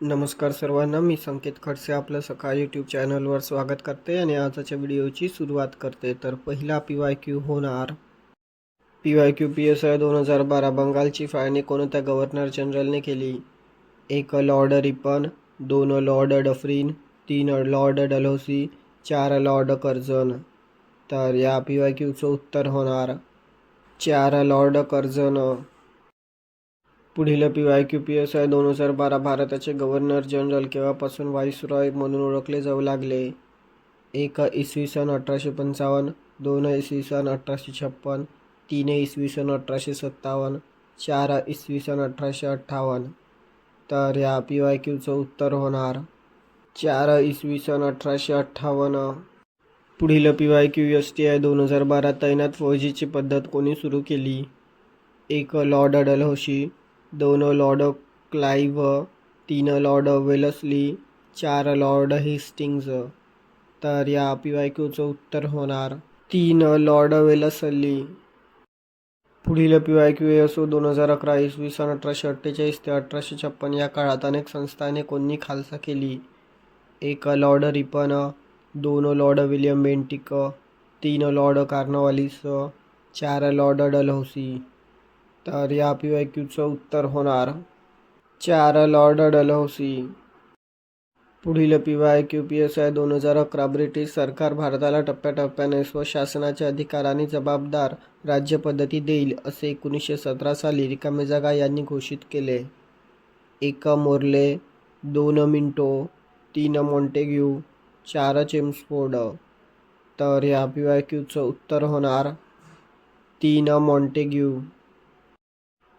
नमस्कार सर्वांना मी संकेत खडसे आपलं सकाळ यूट्यूब चॅनलवर स्वागत करते आणि आजच्या व्हिडिओची सुरुवात करते. तर पहिला पी वाय क्यू होणार. P Y Q P S I दोन हजार बारा बंगालची फाळणी कोणत्या गव्हर्नर जनरलने केली? एक लॉर्ड रिपन दोन लॉर्ड डफरीन तीन लॉर्ड डलहोसी चार लॉर्ड कर्जन तर या पी वाय क्यूचं उत्तर होणार. चार लॉर्ड कर्जन पुढील P Y Q P S I दोन हजार बारा भारताचे गव्हर्नर जनरल केव्हापासून व्हाईसरॉय म्हणून ओळखले जाऊ लागले. एक इसवी सन अठराशे पंचावन्न दोन इसवी सन अठराशे छप्पन तीन इसवी सन अठराशे सत्तावन्न चार इसवी सन अठराशे अठ्ठावन्न. तर या पी वाय क्यूचं उत्तर होणार. चार इसवी सन अठराशे अठ्ठावन्न. पुढील P Y Q S T I दोन हजार बारा तैनात फौजीची पद्धत कोणी सुरू केली? एक लॉर्ड होशी दोन लॉर्ड क्लाइव्ह तीन लॉर्ड वेलस्ली चार लॉर्ड हेस्टिंग्ज. तर या पी वाय क्यूचं उत्तर होणार तीन लॉर्ड वेलसली. पुढील पी वाय क्यू एस दोन हजार अकरा इसवी सन अठराशे अठ्ठेचाळीस ते अठराशे छप्पन या काळात अनेक संस्थाने कोणी खालसा केली? एक लॉर्ड रिपन दोन लॉर्ड विलियम बेंटिक तीन लॉर्ड कार्नवालिस चार लॉर्ड डलहौसी. तर या पी वाय क्यूचं उत्तर होणार चार लॉर्ड डलहौसी. पुढील P Y Q P S I दोन हजार अकरा ब्रिटिश सरकार भारताला टप्प्याटप्प्याने स्वशासनाच्या अधिकाराने जबाबदार राज्यपद्धती देईल असे एकोणीसशे सतरा साली रिकामे जागा यांनी घोषित केले. एक मोर्ले दोन मिंटो तीन मॉन्टेग्यू चार चेम्सफोर्ड तर या पी वाय क्यूचं उत्तर होणार तीन मॉन्टेग्यू.